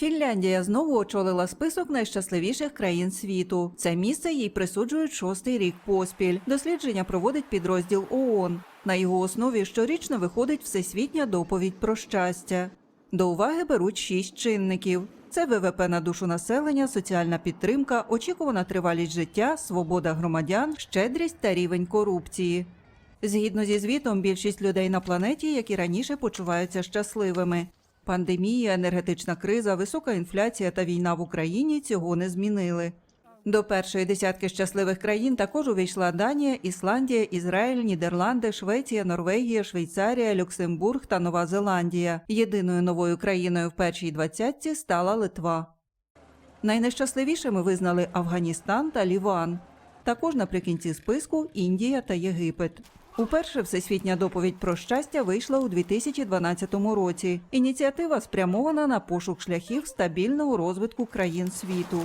Фінляндія знову очолила список найщасливіших країн світу. Це місце їй присуджують шостий рік поспіль. Дослідження проводить підрозділ ООН. На його основі щорічно виходить всесвітня доповідь про щастя. До уваги беруть шість чинників: це ВВП на душу населення, соціальна підтримка, очікувана тривалість життя, свобода громадян, щедрість та рівень корупції. Згідно зі звітом, більшість людей на планеті, як і раніше, почуваються щасливими. Пандемія, енергетична криза, висока інфляція та війна в Україні цього не змінили. До першої десятки щасливих країн також увійшла Данія, Ісландія, Ізраїль, Нідерланди, Швеція, Норвегія, Швейцарія, Люксембург та Нова Зеландія. Єдиною новою країною в першій двадцятці стала Литва. Найнещасливішими визнали Афганістан та Ліван. Також наприкінці списку Індія та Єгипет. Уперше всесвітня доповідь про щастя вийшла у 2012 році. Ініціатива спрямована на пошук шляхів стабільного розвитку країн світу.